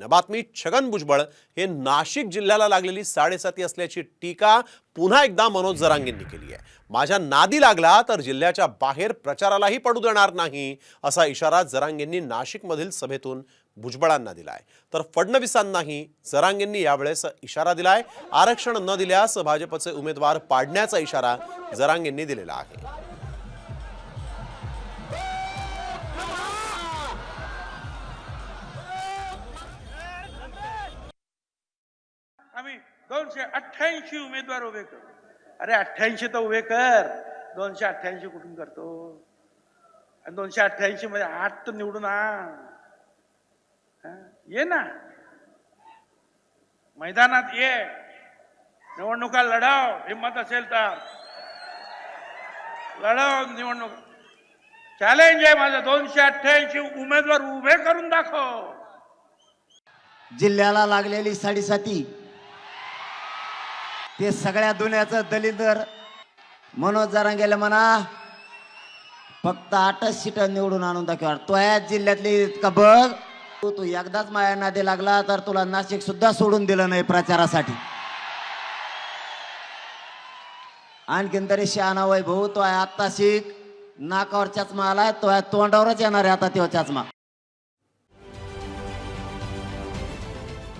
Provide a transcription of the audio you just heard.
बातमी छगन भुजबळ हे नाशिक जिल्ह्याला लागलेली साडेसाती असल्याची टीका पुन्हा एकदा मनोज जरांगेंनी केली आहे. माझ्या नादी लागला तर जिल्ह्याच्या बाहेर प्रचारालाही पडू देणार नाही असा इशारा जरांगेंनी नाशिकमधील सभेतून भुजबळांना दिलाय. तर फडणवीसांनाही जरांगेंनी यावेळेस इशारा दिलाय. आरक्षण न दिल्यास भाजपचे उमेदवार पाडण्याचा इशारा जरांगेंनी दिलेला आहे. आम्ही दोनशे अठ्ठ्याऐंशी उमेदवार उभे करू. अरे अठ्ठ्याऐंशी तर उभे कर. दोनशे अठ्ठ्याऐंशी कुठून करतो? आणि दोनशे अठ्ठ्याऐंशी मध्ये आठ तर निवडून आण. ये ना. मैदानात ये. निवडणुका लढाव. हिंमत असेल तर. लढाव निवडणूक. चॅलेंज आहे माझं. दोनशे अठ्ठ्याऐंशी उमेदवार उभे करून दाखव. जिल्ह्याला लागलेली साडेसाती ते सगळ्या दुनियाचं दलिंदर मनोज जरांगेला म्हणा फक्त आठच सीट निवडून आणून दाखवा. तो या जिल्ह्यातली इतका बघ. तू तू एकदाच माया नादी लागला तर तुला नाशिक सुद्धा सोडून दिलं नाही प्रचारासाठी. आणखीन तरी शहाणा वैभव तो आहे आत्ता शिक नाकावर चष्मा आलाय तो आहे तोंडावरच येणार आहे आता तो चष्मा.